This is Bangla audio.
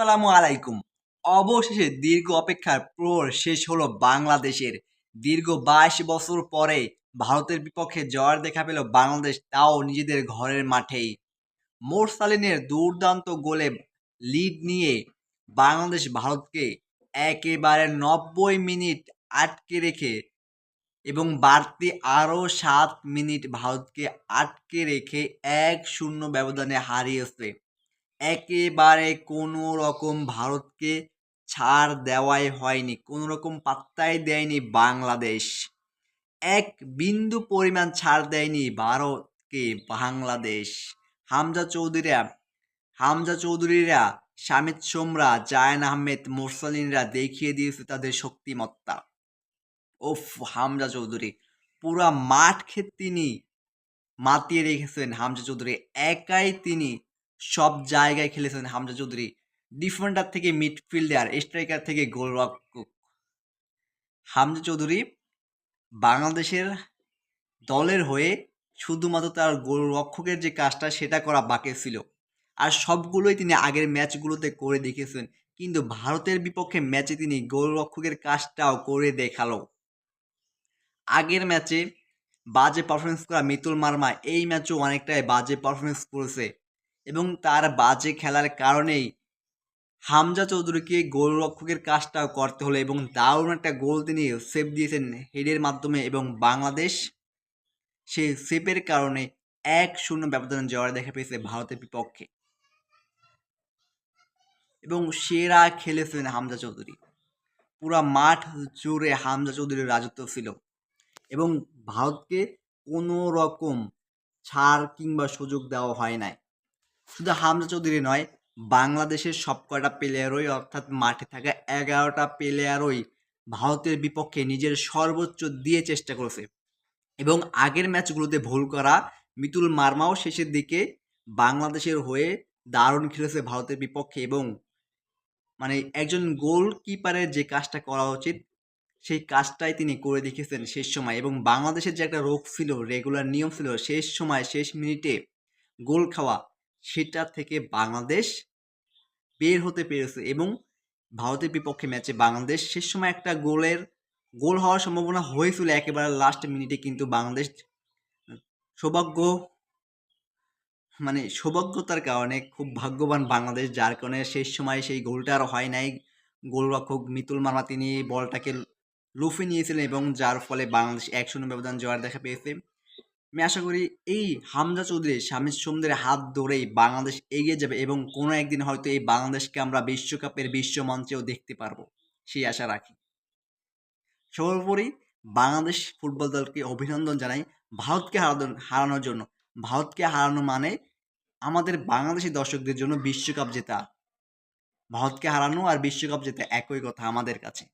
আসসালামু আলাইকুম। অবশেষে দীর্ঘ অপেক্ষার প্রহর শেষ হলো বাংলাদেশের। দীর্ঘ বাইশ বছর পরে ভারতের বিপক্ষে জয়ের দেখা পেল বাংলাদেশ, তাও নিজেদের ঘরের মাঠেই। মোরসালিনের দুর্দান্ত গোলে লিড নিয়ে বাংলাদেশ ভারতকে একেবারে নব্বই মিনিট আটকে রেখে এবং বাড়তি আরও সাত মিনিট ভারতকে আটকে রেখে এক শূন্য ব্যবধানে হারিয়েছে। একেবারে কোনো রকম ভারতকে ছাড় দেওয়াই হয়নি, কোনো রকম পাত্তাই দেয়নি বাংলাদেশ। এক বিন্দু পরিমাণ ছাড় দেয়নি ভারতকে, বাংলাদেশ। হামজা চৌধুরীরা হামজা চৌধুরীরা, শামিদ সোমরা, জায়ন আহমেদ, মোরসালিনরা দেখিয়ে দিয়েছে তাদের শক্তিমত্তা। ওফ, হামজা চৌধুরী, পুরা মাঠ ক্ষেত তিনি মাতিয়ে রেখেছেন হামজা চৌধুরী একাই তিনি সব জায়গায় খেলেছেন হামজা চৌধুরী। ডিফেন্ডার থেকে মিডফিল্ডার, স্ট্রাইকার থেকে গোলরক্ষক। হামজা চৌধুরী বাংলাদেশের দলের হয়ে শুধুমাত্র তার গোলরক্ষকের যে কাজটা সেটা করা বাকি ছিল। আর সবগুলোই তিনি আগের ম্যাচগুলোতে করে দেখেছেন কিন্তু ভারতের বিপক্ষে ম্যাচে তিনি গোলরক্ষকের কাজটাও করে দেখাল। আগের ম্যাচে বাজে পারফরমেন্স করা মিতুল মার্মা, এই ম্যাচও অনেকটাই বাজে পারফরমেন্স করেছে। এবং তার বাজে খেলার কারণেই হামজা চৌধুরীকে গোলরক্ষকের কাজটাও করতে হলো এবং দারুণ একটা গোল তিনি সেভ দিয়েছেন হেডের মাধ্যমে এবং বাংলাদেশ সেই সেভের কারণে এক শূন্য ব্যবধান জয় দেখা পেয়েছে ভারতের বিপক্ষে। এবং সেরা খেলেছেন হামজা চৌধুরী। পুরা মাঠ জুড়ে হামজা চৌধুরীর রাজত্ব ছিল এবং ভারতকে কোনো রকম ছাড় কিংবা সুযোগ দেওয়া হয় নাই। শুধু হামজা চৌধুরী নয়, বাংলাদেশের সব কয়টা প্লেয়ারই অর্থাৎ মাঠে থাকা এগারোটা প্লেয়ারই ভারতের বিপক্ষে নিজের সর্বোচ্চ দিয়ে চেষ্টা করেছে। এবং আগের ম্যাচগুলোতে ভুল করা মিতুল মার্মাও শেষের দিকে বাংলাদেশের হয়ে দারুণ খেলেছে ভারতের বিপক্ষে এবং মানে একজন গোলকিপারের যে কাজটা করা উচিত, সেই কাজটাই তিনি করে দেখিয়েছেন শেষ সময়। এবং বাংলাদেশের যে একটা রোগ ছিল রেগুলার নিয়ম ছিল, শেষ সময়, শেষ মিনিটে গোল খাওয়া সেটা থেকে বাংলাদেশ বের হতে পেরেছে এবং ভারতের বিপক্ষে ম্যাচে বাংলাদেশ শেষ সময় একটা গোলের, গোল হওয়ার সম্ভাবনা হয়েছিল একেবারে লাস্ট মিনিটে কিন্তু বাংলাদেশ সৌভাগ্য মানে সৌভাগ্যতার কারণে খুব ভাগ্যবান বাংলাদেশ, যার কারণে শেষ সময় সেই গোলটা আর হয় নাই। গোলরক্ষক মিতুল মার্মা তিনি বলটাকে লুফে নিয়েছিলেন এবং যার ফলে বাংলাদেশ এক শূন্য ব্যবধান জয়ের দেখা পেয়েছে। আমি আশা করি এই হামজা চৌধুরী, স্বামী সোমদের হাত ধরেই বাংলাদেশ এগিয়ে যাবে এবং কোনো একদিন হয়তো এই বাংলাদেশকে আমরা বিশ্বকাপের বিশ্ব মঞ্চেও দেখতে পারব। সেই আশা রাখি। সর্বোপরি বাংলাদেশ ফুটবল দলকে অভিনন্দন জানাই। ভারতকে হারানো, হারানোর জন্য। ভারতকে হারানো মানে আমাদের বাংলাদেশি দর্শকদের জন্য বিশ্বকাপ জেতা। ভারতকে হারানো আর বিশ্বকাপ জেতা একই কথা আমাদের কাছে।